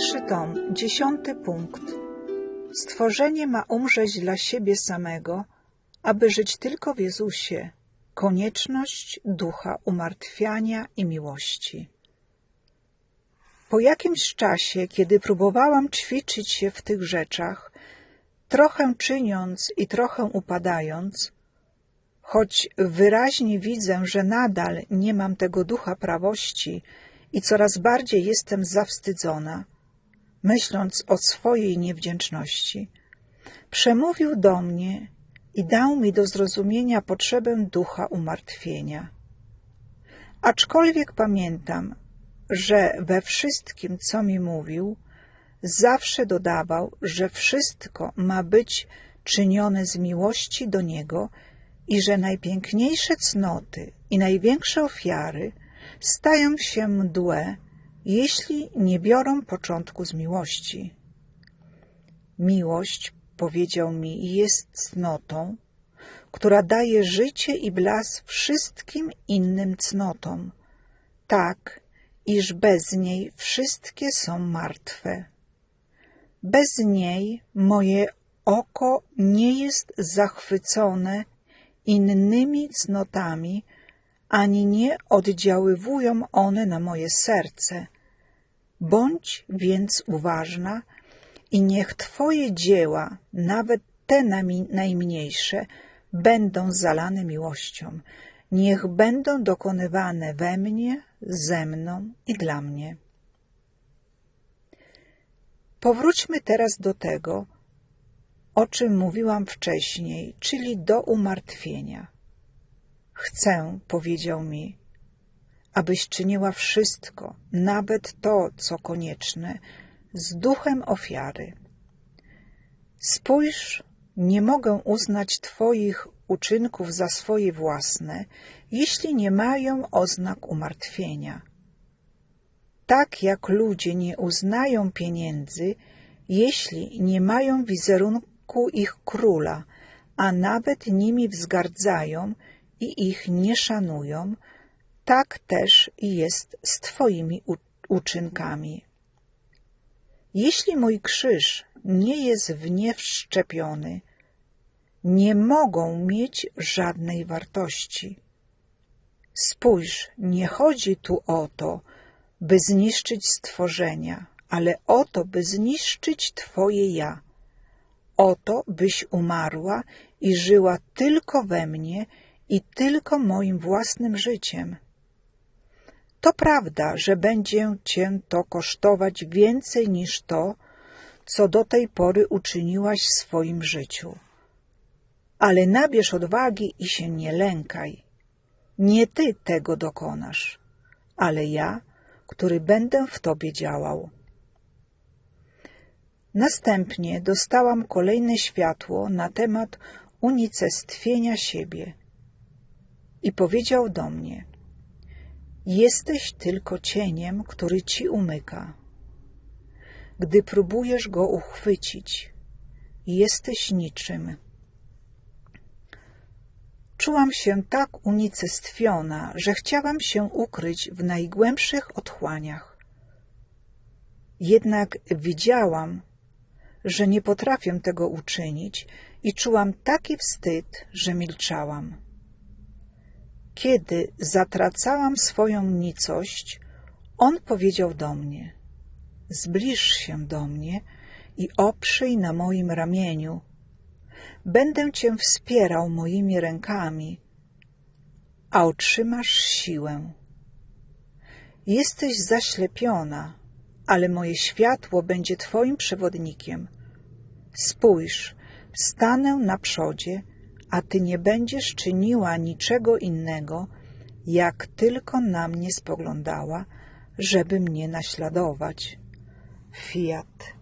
Pierwszy tom, dziesiąty punkt. Stworzenie ma umrzeć dla siebie samego, aby żyć tylko w Jezusie. Konieczność ducha umartwiania i miłości. Po jakimś czasie, kiedy próbowałam ćwiczyć się w tych rzeczach, trochę czyniąc i trochę upadając, choć wyraźnie widzę, że nadal nie mam tego ducha prawości i coraz bardziej jestem zawstydzona, myśląc o swojej niewdzięczności, przemówił do mnie i dał mi do zrozumienia potrzebę ducha umartwienia. Aczkolwiek pamiętam, że we wszystkim, co mi mówił, zawsze dodawał, że wszystko ma być czynione z miłości do Niego i że najpiękniejsze cnoty i największe ofiary stają się mdłe, jeśli nie biorą początku z miłości. Miłość, powiedział mi, jest cnotą, która daje życie i blask wszystkim innym cnotom, tak, iż bez niej wszystkie są martwe. Bez niej moje oko nie jest zachwycone innymi cnotami, ani nie oddziaływują one na moje serce. Bądź więc uważna i niech Twoje dzieła, nawet te najmniejsze, będą zalane miłością. Niech będą dokonywane we mnie, ze mną i dla mnie. Powróćmy teraz do tego, o czym mówiłam wcześniej, czyli do umartwienia. Chcę, powiedział mi, abyś czyniła wszystko, nawet to, co konieczne, z duchem ofiary. Spójrz, nie mogę uznać Twoich uczynków za swoje własne, jeśli nie mają oznak umartwienia. Tak jak ludzie nie uznają pieniędzy, jeśli nie mają wizerunku ich króla, a nawet nimi wzgardzają i ich nie szanują, tak też jest z Twoimi uczynkami. Jeśli mój krzyż nie jest w nie wszczepiony, nie mogą mieć żadnej wartości. Spójrz, nie chodzi tu o to, by zniszczyć stworzenia, ale o to, by zniszczyć Twoje ja. O to, byś umarła i żyła tylko we mnie i tylko moim własnym życiem. To prawda, że będzie cię to kosztować więcej niż to, co do tej pory uczyniłaś w swoim życiu. Ale nabierz odwagi i się nie lękaj. Nie ty tego dokonasz, ale ja, który będę w tobie działał. Następnie dostałam kolejne światło na temat unicestwienia siebie i powiedział do mnie: Jesteś tylko cieniem, który ci umyka. Gdy próbujesz go uchwycić, jesteś niczym. Czułam się tak unicestwiona, że chciałam się ukryć w najgłębszych otchłaniach. Jednak widziałam, że nie potrafię tego uczynić i czułam taki wstyd, że milczałam. Kiedy zatracałam swoją nicość, on powiedział do mnie: Zbliż się do mnie i oprzyj na moim ramieniu. Będę cię wspierał moimi rękami, a otrzymasz siłę. Jesteś zaślepiona, ale moje światło będzie twoim przewodnikiem. Spójrz, stanę na przodzie a ty nie będziesz czyniła niczego innego, jak tylko na mnie spoglądała, żeby mnie naśladować. Fiat.